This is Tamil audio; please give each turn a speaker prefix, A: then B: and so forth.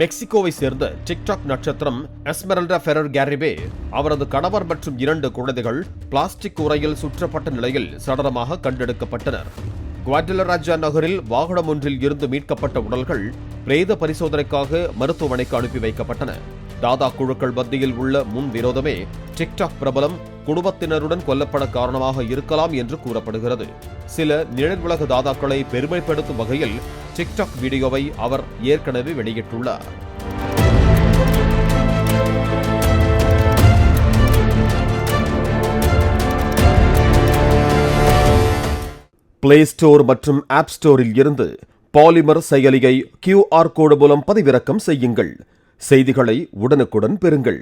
A: மெக்சிகோவை சேர்ந்த டிக்டாக் நட்சத்திரம் எஸ்மெரல்டா ஃபெரர் கேரிபே அவரது கணவர் மற்றும் இரண்டு குழந்தைகள் பிளாஸ்டிக் உரையில் சுற்றப்பட்ட நிலையில் சடலமாக கண்டெடுக்கப்பட்டனர். குவாடிலராஜா நகரில் வாகனம் ஒன்றில் இருந்து மீட்கப்பட்ட உடல்கள் பிரேத பரிசோதனைக்காக மருத்துவமனைக்கு அனுப்பி வைக்கப்பட்டன. தாதா குழுக்கள் மத்தியில் உள்ள முன் விரோதமே டிக்டாக் பிரபலம் குடும்பத்தினருடன் கொல்லப்பட காரணமாக இருக்கலாம் என்று கூறப்படுகிறது. சில நிழல் உலக தாதாக்களை பெருமைப்படுத்தும் வகையில் டிக்டாக் வீடியோவை அவர் ஏற்கனவே வெளியிட்டுள்ளார். பிளே ஸ்டோர் மற்றும் ஆப் ஸ்டோரில் இருந்து பாலிமர் செயலியை கியூஆர் கோடு மூலம் பதிவிறக்கம் செய்யுங்கள். செய்திகளை உடனுக்குடன் பெறுங்கள்.